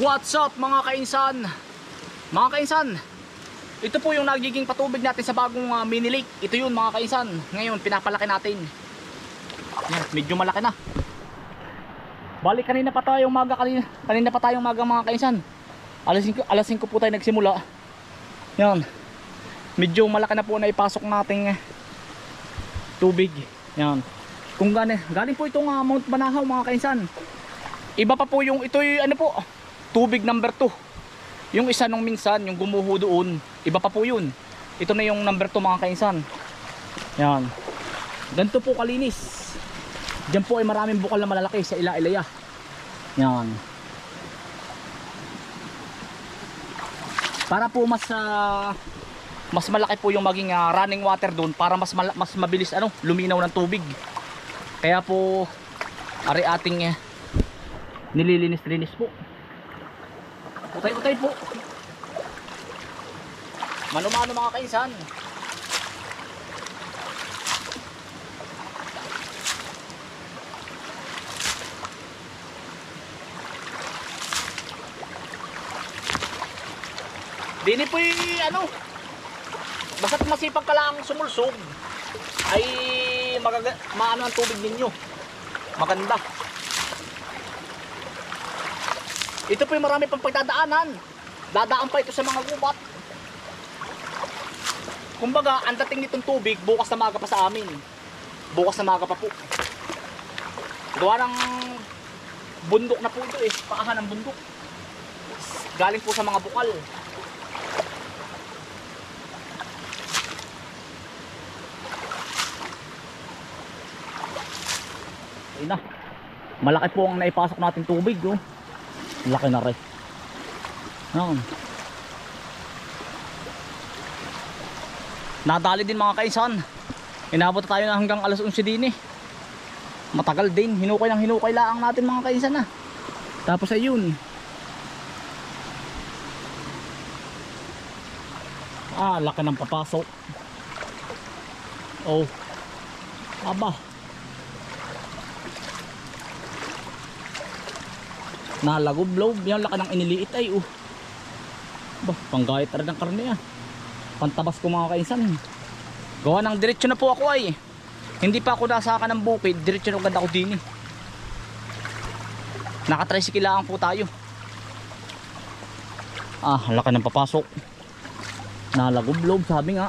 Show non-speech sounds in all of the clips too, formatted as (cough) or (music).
What's up mga kainsan? Mga kainsan, ito po yung nagiging patubig natin sa bagong uh, mini lake. Ito yun mga kainsan. Ngayon, pinapalaki natin. Yan, medyo malaki na. Balik kanina pa tayo umaga kanina. Kanina pa tayo umaga mga kainsan. Alas 5, alas 5 po tayo nagsimula. Yan. Medyo malaki na po na ipasok nating tubig. Yan. Kung galing, galing po itong uh, Mount Banahaw mga kainsan. Iba pa po yung ito yung ano po, tubig number 2. Yung isa nung minsan, yung gumuho doon, iba pa po yun. Ito na yung number 2 mga kainsan. Yan. Ganito po kalinis. Diyan po ay maraming bukal na malalaki sa ila-ilaya. Yan. Para po mas ah, mas malaki po yung maging ah, running water doon para mas mas mabilis ano, luminaw ng tubig. Kaya po ari ating eh, nililinis-linis po. Utay-utay po. Mano-mano mga kainsan. Dini po yung ano, basta't masipag ka lang sumulsog, ay magaga, maano ang tubig ninyo. Maganda. Ito po yung marami pang pagdadaanan. Dadaan pa ito sa mga gubat. Kumbaga, ang dating nitong tubig, bukas na maga pa sa amin. Bukas na maga pa po. Gawa ng bundok na po ito eh. Paahan ng bundok. Galing po sa mga bukal. Ayun na. Malaki po ang naipasok natin tubig. Oh. Laki na rin. Yan. Nadali din mga kaisan. Inabot tayo na hanggang alas 11 din eh. Matagal din. Hinukay ng hinukay lang natin mga kaisan na. Tapos ayun. Ah, laki ng papasok. Oh. Aba. Nalagob-lob. Yan laki ng iniliit ay oh. Bah, panggayat rin ng karne ah. Pantabas ko mga kaisan. Gawa ng diretso na po ako ay. Hindi pa ako nasaka ng bukid, diretso na agad ako din eh. Nakatricycle lang po tayo. Ah, laki ng papasok. Nalagob-lob, sabi nga.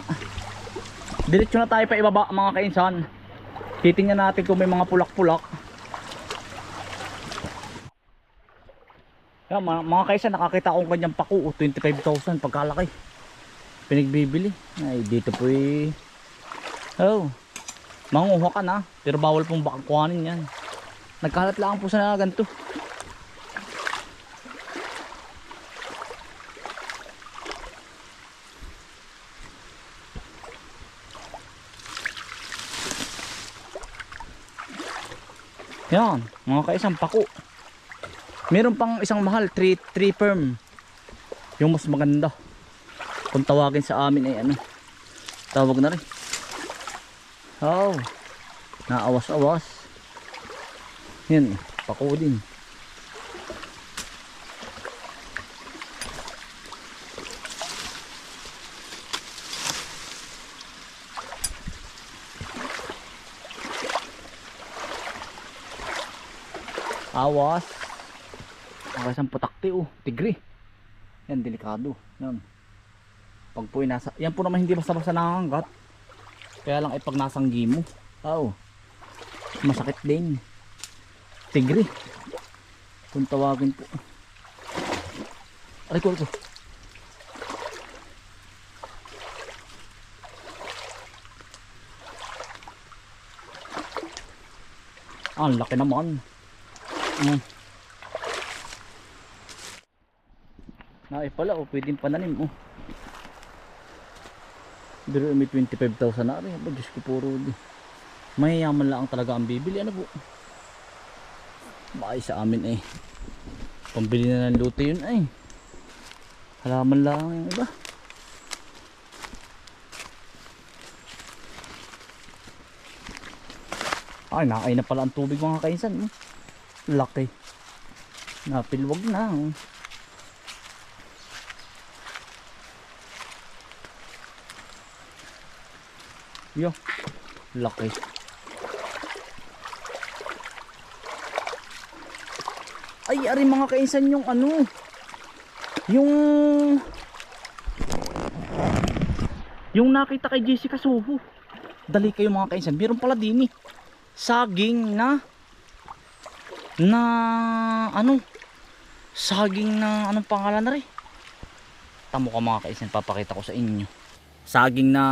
Diretso na tayo pa ibaba mga kainsan. Titingnan natin kung may mga pulak-pulak. Yan, mga, mga kaisa, nakakita akong kanyang paku, oh, 25,000 pagkalaki. Pinagbibili. Ay, dito po eh. Oh, manguha ka na, pero bawal pong baka kuhanin yan. Nagkalat lang po sa ganito. Yan, mga kaisang paku. Meron pang isang mahal, 3 3 perm. Yung mas maganda. Kung tawagin sa amin ay ano. Tawag na rin. Oh. Naawas-awas. Yan, pako din. Awas. Ang isang putakti oh, tigre. Yan, delikado. Yan. Pag po nasa, yan po naman hindi basta-basta nakanggat. Kaya lang ay pag nasanggi mo. Oh. Masakit din. Tigre. Kung tawagin po. Aray ko, aray ko. Ah, ang laki naman. Mm. Na eh pala, oh, pwedeng pananim oh. Pero may 25,000 na rin. Diyos ko puro di. Mayayaman lang talaga ang bibili. Ano po? Bakay sa amin eh. Pambili na ng luto yun ay. Halaman lang yung iba. Ay, nakain na pala ang tubig mga kainsan. oh. Laki. Napilwag na. oh. Yo. Laki. Ay, ari mga kainsan yung ano. Yung yung nakita kay Jessica Soho. Dali kayo mga kainsan. Meron pala din eh. Saging na na ano saging na anong pangalan na rin tamo ka mga kainsan papakita ko sa inyo saging na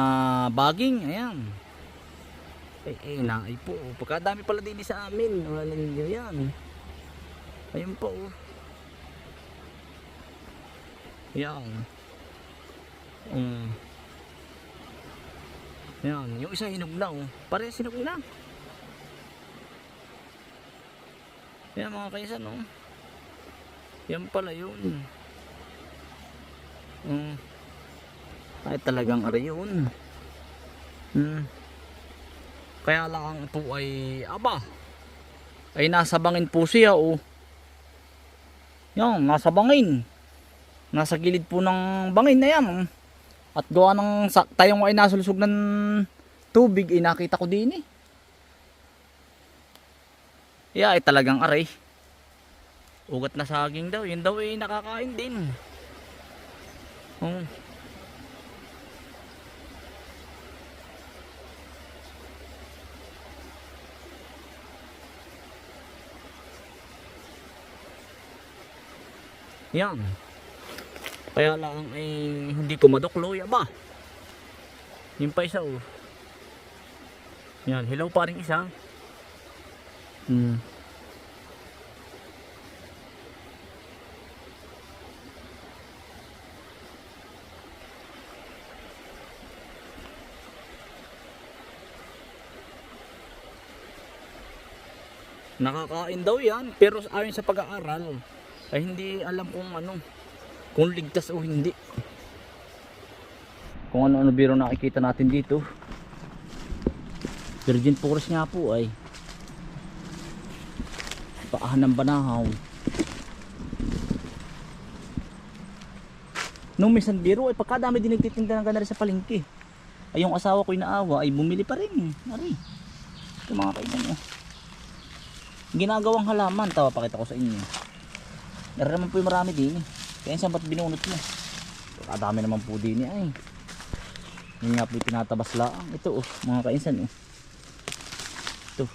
baging ayan. Eh, eh naay po pagkadami pala din sa amin wala ninyo yan. Ayun po oh. yan um, yan yung isa hinog na oh. pare hinog na. Yan mga kaisan oh. yan pala yun. Um, ay talagang ari yun hmm. kaya lang ang po ay aba ay nasa bangin po siya oh. yan nasa bangin nasa gilid po ng bangin na yan at gawa ng tayong ay nasulusog ng tubig ay nakita ko din eh Yeah, ay talagang aray. Ugat na saging daw. Yun daw ay nakakain din. Oh. Yan. Kaya lang ay hindi ko madukloy ba. Yung pa isa oh. Yan, hilaw pa rin isa. Hmm. Nakakain daw yan, pero ayon sa pag-aaral, ay hindi alam kung ano, kung ligtas o hindi. Kung ano-ano biro nakikita natin dito. Virgin forest nga po ay paahan ng banahaw nung minsan biro ay pagkadami din nagtitinda ng ganari sa palengke ay yung asawa ko naawa ay bumili pa rin Ari. ito mga kainan oh. ginagawang halaman tawa pakita ko sa inyo Meron naman po yung marami din eh. Kaya saan ba't binunot mo? Kadami naman po din eh, ay. Yun nga po tinatabas lang. Ito oh, mga kainsan oh. Ito.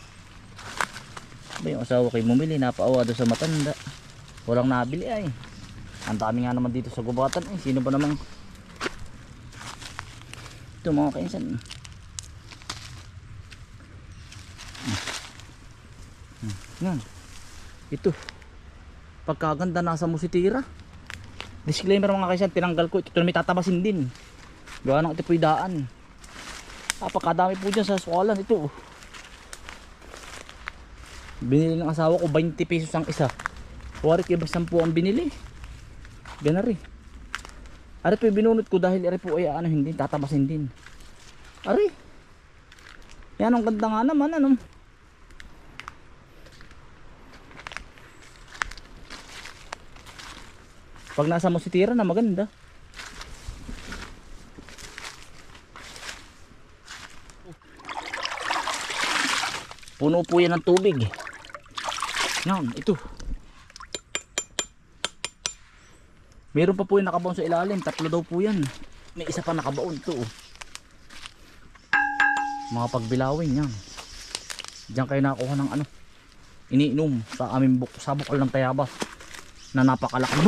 Ba yung asawa kay bumili, napaawa doon sa matanda. Walang nabili ay. Ang dami nga naman dito sa gubatan eh. Sino ba namang ito mga kainsan. Hmm. Hmm. Yan. Ito. Pagkaganda nasa mo si Tira. Disclaimer mga kaisan, tinanggal ko. Ito na may tatabasin din. Gawa ng ito. Ah, pagkadami po dyan sa swalan. Ito. Binili ng asawa ko 20 pesos ang isa. Wari kaya ba 10 ang binili? Ganari. Ari po binunot ko dahil ari po ay ano hindi tatabasin din. Ari. Yan ang ganda nga naman ano. Pag nasa mo si tira na maganda. Puno po yan ng tubig. Yan, ito. Meron pa po yung nakabaon sa ilalim. Tatlo daw po yan. May isa pa nakabaon ito. oh. Mga pagbilawin yan. Diyan kayo nakakuha ng ano. Iniinom sa aming buk sa bukal ng tayabas. Na napakalaking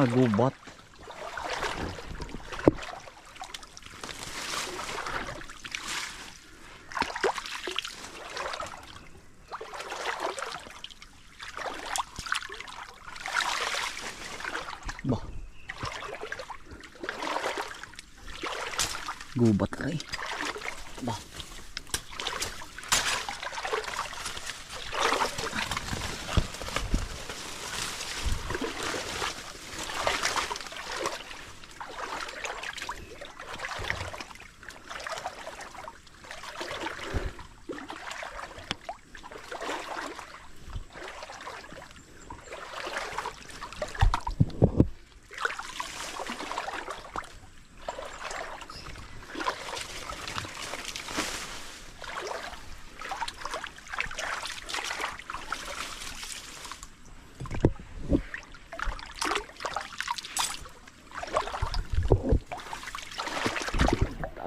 Ah, gubat. Ba. Gubat ka eh. Ba.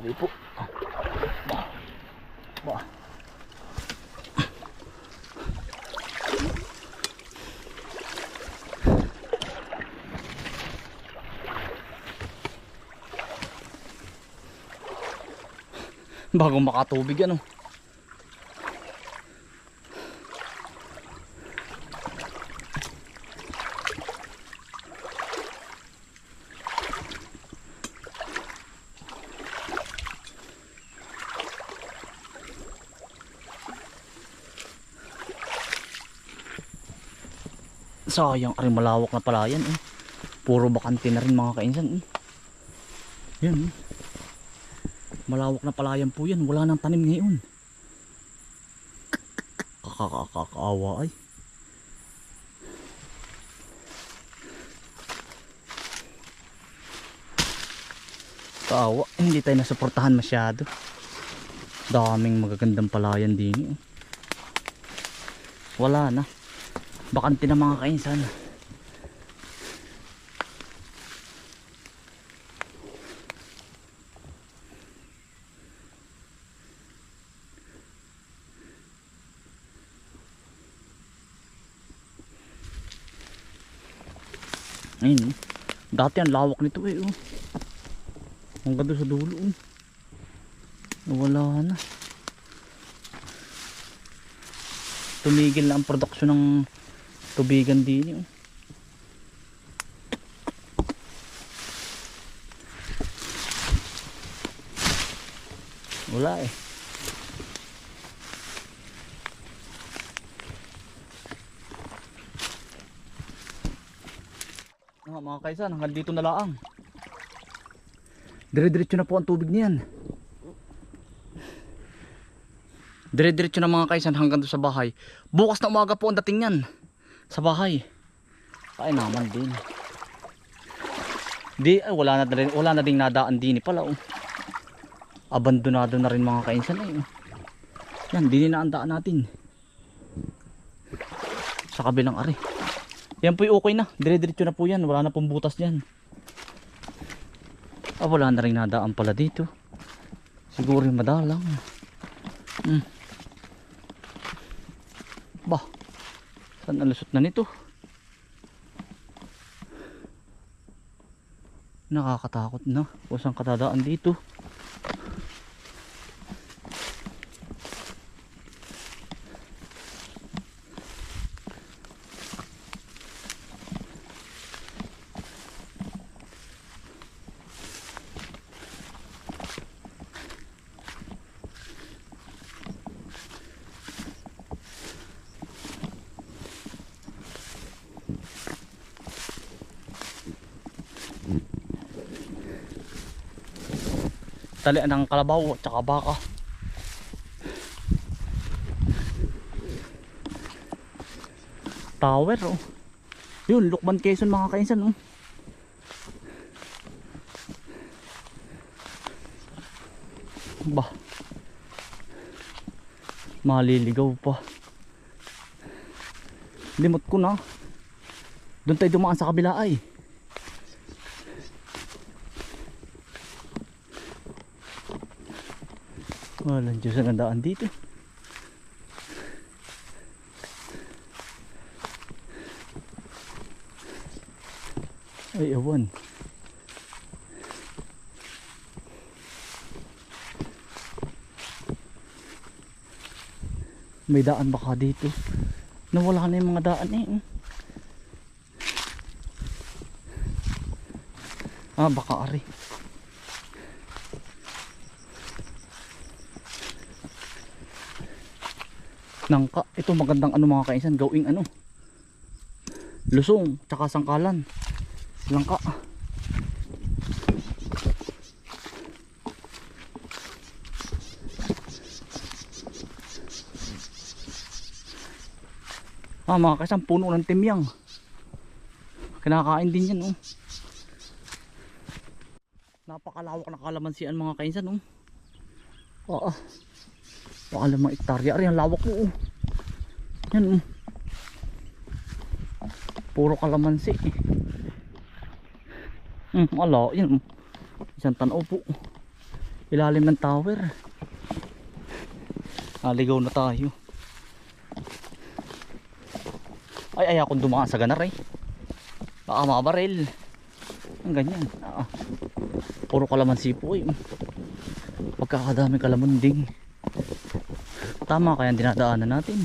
Sabi po. Ba. Ba. Bago makatubig ano. Sayang, ari malawak na pala yan eh. Puro bakante na rin mga kainsan eh. Yan eh. Malawak na palayan po yan. Wala nang tanim ngayon. Kakakakaawa ay. Kaawa. Eh, hindi tayo nasuportahan masyado. Daming magagandang palayan din eh. Wala na. Bakante na mga kainsan. Ayun oh. Dati ang lawak nito eh oh. Hanggang doon sa dulo oh. Wala na. Tumigil na ang produksyon ng tubigan din eh. oh. Wala eh. Ah, mga kaisan, hanggang dito na laang. Dire-diretso na po ang tubig niyan. Dire-diretso na mga kaisan hanggang doon sa bahay. Bukas na umaga po ang dating niyan sa bahay. Ay naman din. Di ay wala na rin wala na ding nadaan din pala oh. Abandonado na rin mga kainsan eh. oh. Yan, din na ang daan natin. Sa kabilang ari. Yan po okay na. Dire-diretso na po yan. Wala na pong butas diyan. Ah, wala na rin nadaan pala dito. Siguro yung madalang. Hmm. Bah. Saan nalusot na nito? Nakakatakot na. Kung saan katadaan dito. Talian ng kalabaw at saka baka. Tower oh. Yun, Lukban Quezon mga kainsan oh. Bah. Maliligaw pa. Limot ko na. Doon tayo dumaan sa kabila ay. Walang Diyos ang daan dito. Ay, ewan. May daan baka dito. Nawala na yung mga daan eh. Ah, baka ari. Nangka. Ito magandang ano mga kainsan. Gawing ano. Lusong. Tsaka sangkalan. Langka. Ah, mga kaisang puno ng timyang. Kinakain din yan, oh. Napakalawak na kalamansian mga kainsan, oh. Oo. Baka lamang ektarya. Ari, ang lawak mo, oh. Yan, oh. Puro kalamansi. Hmm, ala, yan, oh. Isang tanaw po. Ilalim ng tower. Naligaw na tayo. Ay, ay akong dumaan sa ganar eh. Baka makabaril. Ang ganyan. Ah, puro kalamansi po eh. Pagkakadami kalamunding. Tama kaya dinadaanan natin.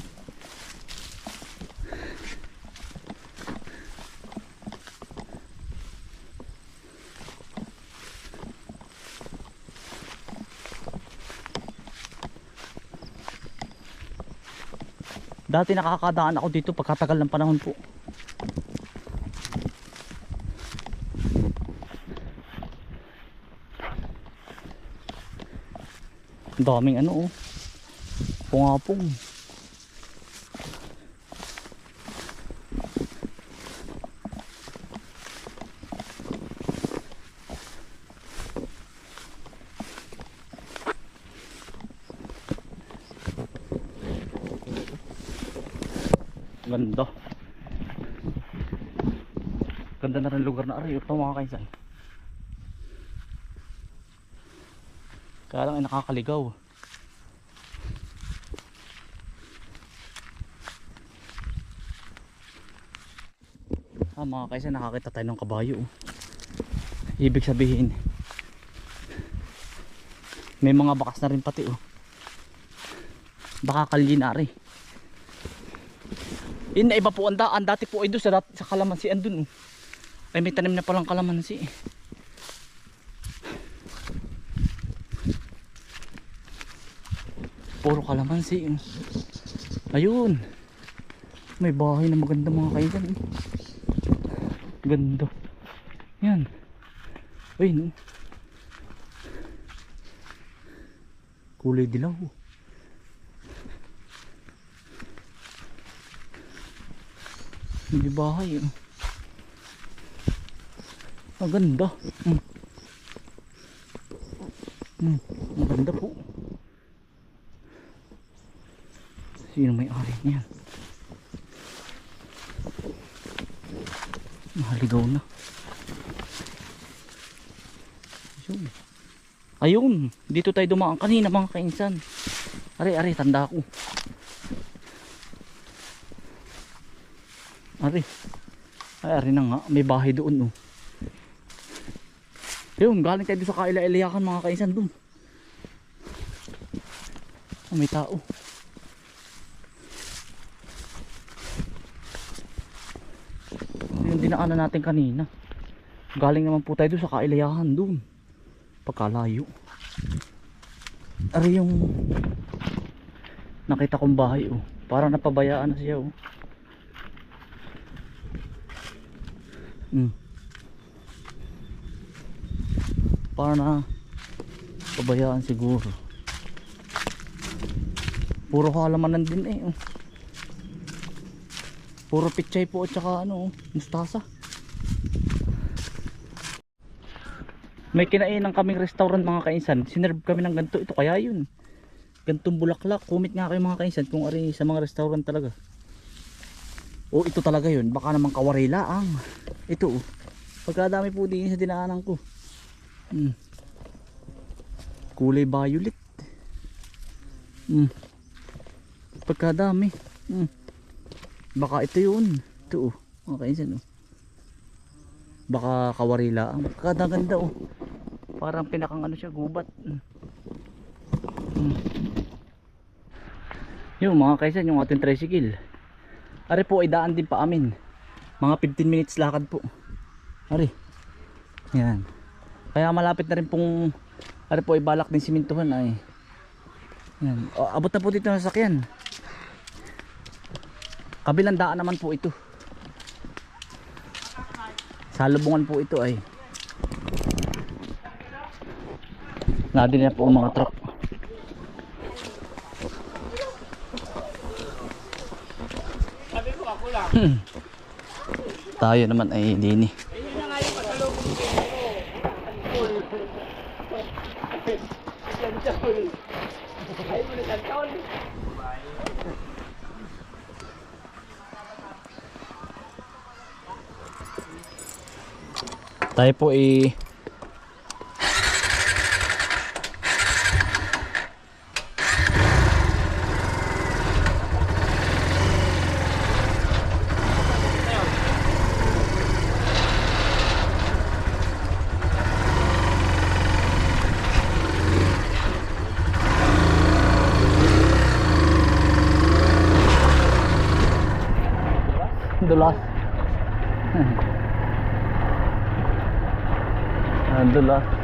Dati nakakadaan ako dito pagkatagal ng panahon po. Daming ano oh. Pungapong. Ganda. Ganda na rin lugar na ari. Ito mga kaisan. Kaya lang ay nakakaligaw. Mga kaisan nakakita tayo ng kabayo. oh. Ibig sabihin may mga bakas na rin pati oh. Baka kalinari. Yun na iba po ang daan. Dati po ay doon sa, sa kalamansian doon. Oh. Ay may tanim na palang kalamansi. eh. Puro kalamansi. oh. Ayun. May bahay na maganda mga kaisan. oh. Ganda. Yan. Ayun. oh. Kulay dilaw. May bahay. Oh. Maganda. Hmm. Hmm. Maganda po. Sino may ari niyan? Mahaligaw na. Ayun. Ayun. Dito tayo dumaan kanina mga kainsan. Ari, ari, tanda ko. Ari. Ay, ari na nga. May bahay doon, oh. Yun, galing tayo sa kaila-ilayakan mga kainsan doon. Ah, may tao. Dinaanan natin kanina. Galing naman po tayo doon sa kailayahan doon. Pagkalayo. Ari yung nakita kong bahay, oh. Parang napabayaan na siya, oh. Hmm. Para na pabayaan siguro. Puro halamanan din eh. Oh. Puro pichay po at saka ano, oh, mustasa. May kinainan kaming restaurant mga kainsan. Sinerve kami ng ganito. Ito kaya yun. Gantong bulaklak. Comment nga kayo mga kainsan kung ari sa mga restaurant talaga. O ito talaga yun. Baka naman kawarila ang. Ito oh. Pagkadami po din sa dinaanan ko. Hmm. Kulay violet. Hmm. Pagkadami. Hmm. Baka ito yun. Ito oh. Mga kainsan oh. Baka kawarila. Ang ganda oh. Parang pinakang ano siya, gubat. Mm. Mm. Yung mga kaisan, yung ating tricycle. Ari po ay daan din pa amin. Mga 15 minutes lakad po. Ari. Yan. Kaya malapit na rin pong ari po ay balak din simintuhan ay. Yan. O, abot na po dito ng sasakyan. Kabilang daan naman po ito. Salubungan po ito ay. Nadin na po ang mga truck. Hmm. Tayo naman ay dini. (laughs) Tayo po ay (laughs) dulas. Ah.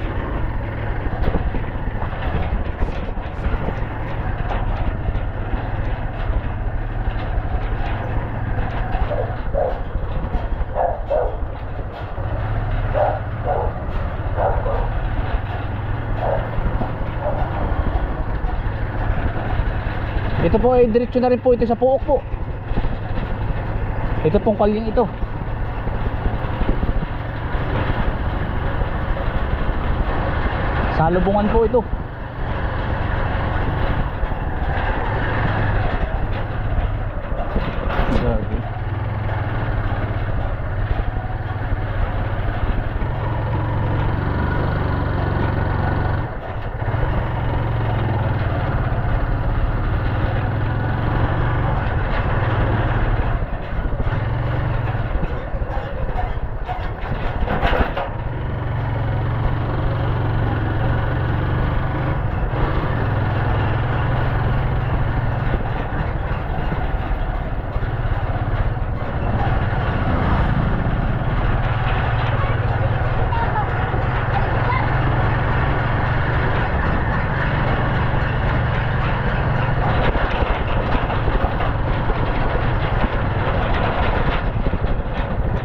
Ito po ay diretso na rin po ito sa puok po. Ito pong kalyeng ito. Salubungan po ito.